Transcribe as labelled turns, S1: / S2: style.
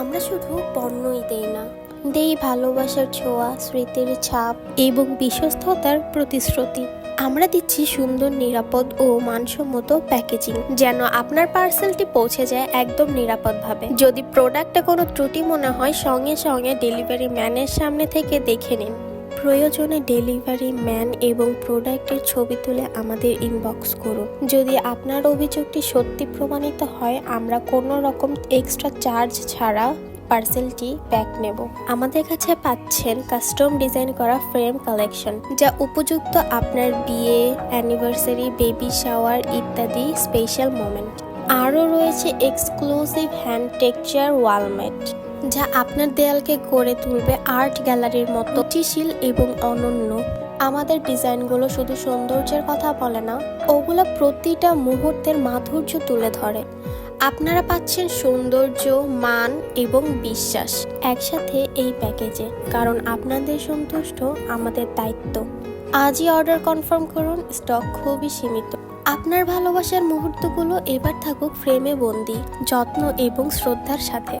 S1: আমরা শুধু পণ্যই দেই না। দেই ভালোবাসার ছোঁয়া, স্মৃতির ছাপ এবং বিশ্বস্ততার প্রতিশ্রুতি। আমরা দিচ্ছি সুন্দর, নিরাপদ ও মানসম্মত প্যাকেজিং যেন আপনার পার্সেলটি পৌঁছে যায় একদম নিরাপদভাবে। যদি প্রোডাক্টে কোনো ত্রুটি মনে হয়, সঙ্গে সঙ্গে ডেলিভারি ম্যানের সামনে থেকে দেখে নিন। প্রয়োজনে ডেলিভারি ম্যান এবং প্রোডাক্টের ছবি তুলে আমাদের ইনবক্স করুন। যদি আপনার অভিযোগটি সত্যি প্রমাণিত হয়, আমরা কোনো রকম এক্সট্রা চার্জ ছাড়া পার্সেলটি প্যাক নেব। আমাদের কাছে পাচ্ছেন কাস্টম ডিজাইন করা ফ্রেম কালেকশন যা উপযুক্ত আপনার বিয়ে অ্যানিভার্সারি বেবি শাওয়ার ইত্যাদি স্পেশাল মোমেন্ট আরও রয়েছে এক্সক্লুসিভ হ্যান্ড টেক্সচার ওয়ালমেট যা আপনার দেয়ালকে গড়ে তুলবে আর্ট গ্যালারির মতো গতিশীল এবং অনন্য। আমাদের ডিজাইনগুলো শুধু সৌন্দর্যের কথা বলে না, ওগুলো প্রতিটা মুহূর্তের মাধুর্য তুলে ধরে। আপনারা পাচ্ছেন সৌন্দর্য, মান এবং বিশ্বাস একসাথে এই প্যাকেজে, কারণ আপনাদের সন্তুষ্ট আমাদের দায়িত্ব। আজই অর্ডার কনফার্ম করুন, স্টক খুবই সীমিত। আপনার ভালোবাসার মুহূর্তগুলো এবার থাকুক ফ্রেমে বন্দি, যত্ন এবং শ্রদ্ধার সাথে।